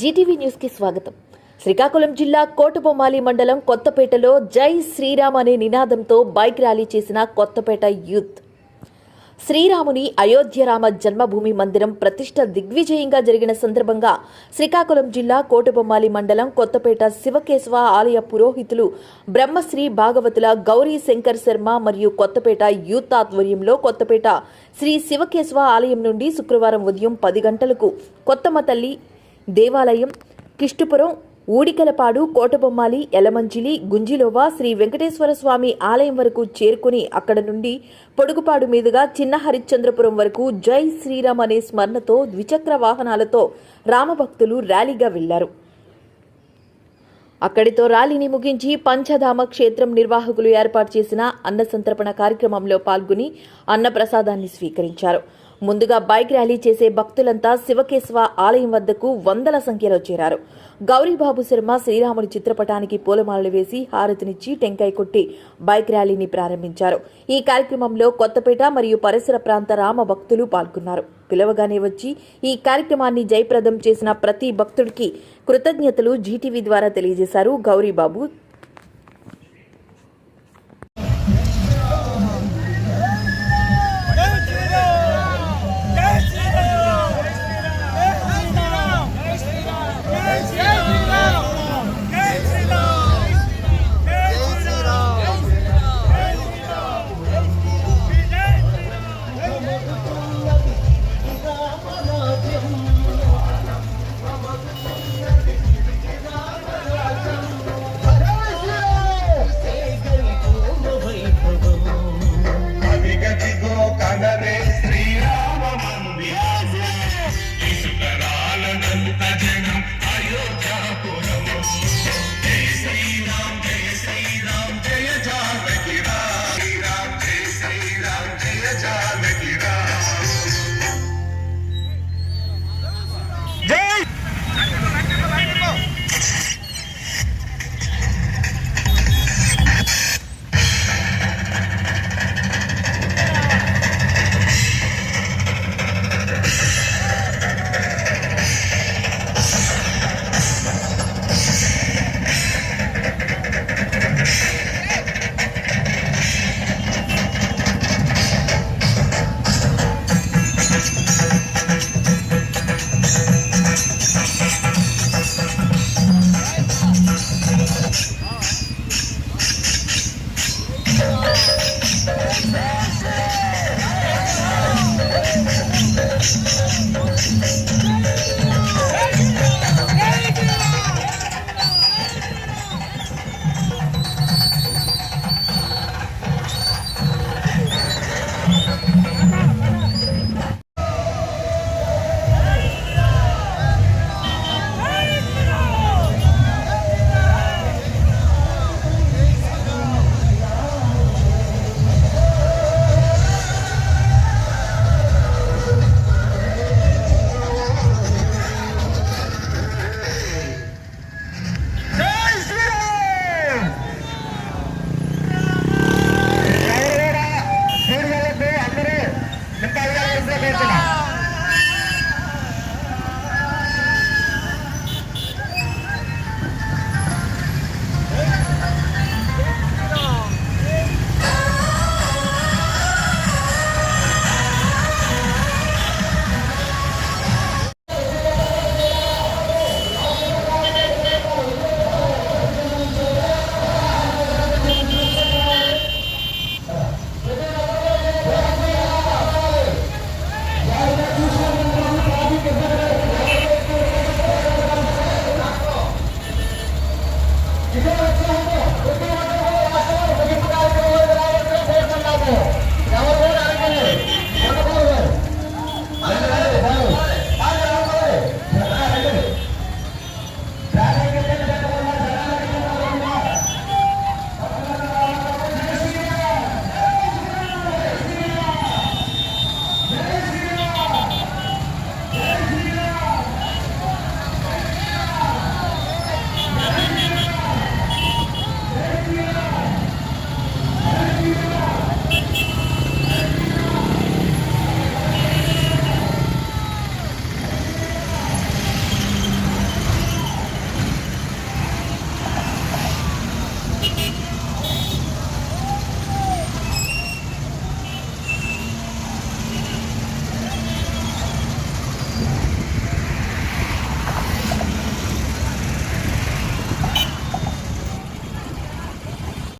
Zee TV న్యూస్కి స్వాగతం. శ్రీకాకుళం జిల్లా కోటబొమ్మాలి మండలం కొత్తపేటలో జై శ్రీరామ్ అనే నినాదంతో బైక్ ర్యాలీ చేసిన కొత్తపేట యూత్. శ్రీరాముని అయోధ్య రామ జన్మభూమి మందిరం ప్రతిష్ట దిగ్విజయంగా జరిగిన సందర్భంగా శ్రీకాకుళం జిల్లా కోటబొమ్మాలి మండలం కొత్తపేట శివకేశవ ఆలయ పురోహితులు బ్రహ్మశ్రీ భాగవతుల గౌరీ శంకర్ శర్మ మరియు కొత్తపేట యూత్ ఆధ్వర్యంలో కొత్తపేట శ్రీ శివకేశవ ఆలయం నుండి శుక్రవారం ఉదయం పది గంటలకు కొత్తమ తల్లి దేవాలయం కిష్టుపురం ఊడికలపాడు కోటబొమ్మాలి ఎలమంచిలి గుంజిలోవ శ్రీ వెంకటేశ్వర స్వామి ఆలయం వరకు చేరుకుని అక్కడ నుండి పొడుగుపాడు మీదుగా చిన్న హరిశ్చంద్రపురం వరకు జై శ్రీరామ్ అనే స్మరణతో ద్విచక్ర వాహనాలతో రామభక్తులు ర్యాలీగా వెళ్ళారు అక్కడితో ర్యాలీని ముగించి పంచధామ క్షేత్రం నిర్వాహకులు ఏర్పాటు చేసిన అన్న సంతర్పణ కార్యక్రమంలో పాల్గొని అన్నప్రసాదాన్ని స్వీకరించారు. ముందుగా బైక్ ర్యాలీ చేసే భక్తులంతా శివకేశవ ఆలయం వద్దకు వందల సంఖ్యలో చేరారు. గౌరీబాబు శర్మ శ్రీరాముడి చిత్రపటానికి పూలమాలలు వేసి హారతినిచ్చి టెంకాయ కొట్టి బైక్ ర్యాలీని ప్రారంభించారు. ఈ కార్యక్రమంలో కొత్తపేట మరియు పరిసర ప్రాంత రామ భక్తులు పాల్గొన్నారు. పిలవగానే వచ్చి ఈ కార్యక్రమాన్ని జయప్రదం చేసిన ప్రతి భక్తుడికి కృతజ్ఞతలు జీటీవీ ద్వారా తెలియజేశారు గౌరీబాబు Yeah, yeah, yeah.